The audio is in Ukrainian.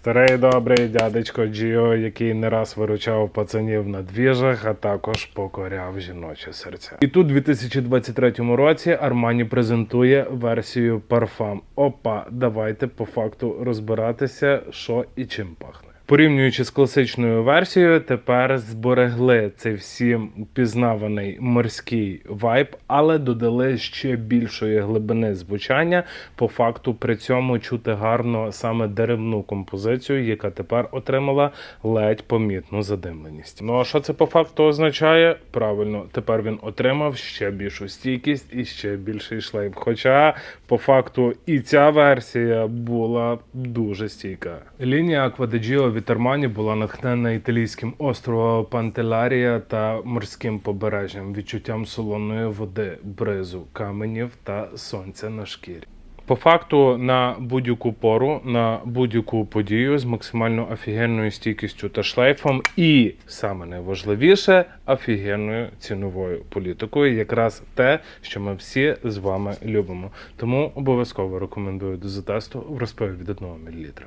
Старий добрий дядечко Джіо, який не раз виручав пацанів на двіжах, а також покоряв жіночі серця. І тут, у 2023 році, Армані презентує версію парфам. Опа, давайте по факту розбиратися, що і чим пахне. Порівнюючи з класичною версією, тепер зберегли цей всім впізнаваний морський вайб, але додали ще більшої глибини звучання. По факту при цьому чути гарно саме деревну композицію, яка тепер отримала ледь помітну задимленість. Ну а що це по факту означає? Правильно, тепер він отримав ще більшу стійкість і ще більший шлейф. Хоча по факту і ця версія була дуже стійка. Лінія Gio від Armani була натхнена італійським островом Пантеларія та морським побережжям, відчуттям солоної води, бризу, каменів та сонця на шкірі. По факту на будь-яку пору, на будь-яку подію з максимально офігенною стійкістю та шлейфом, і саме найважливіше офігенною ціновою політикою, якраз те, що ми всі з вами любимо. Тому обов'язково рекомендую до затесту в розпиві від 1 мл.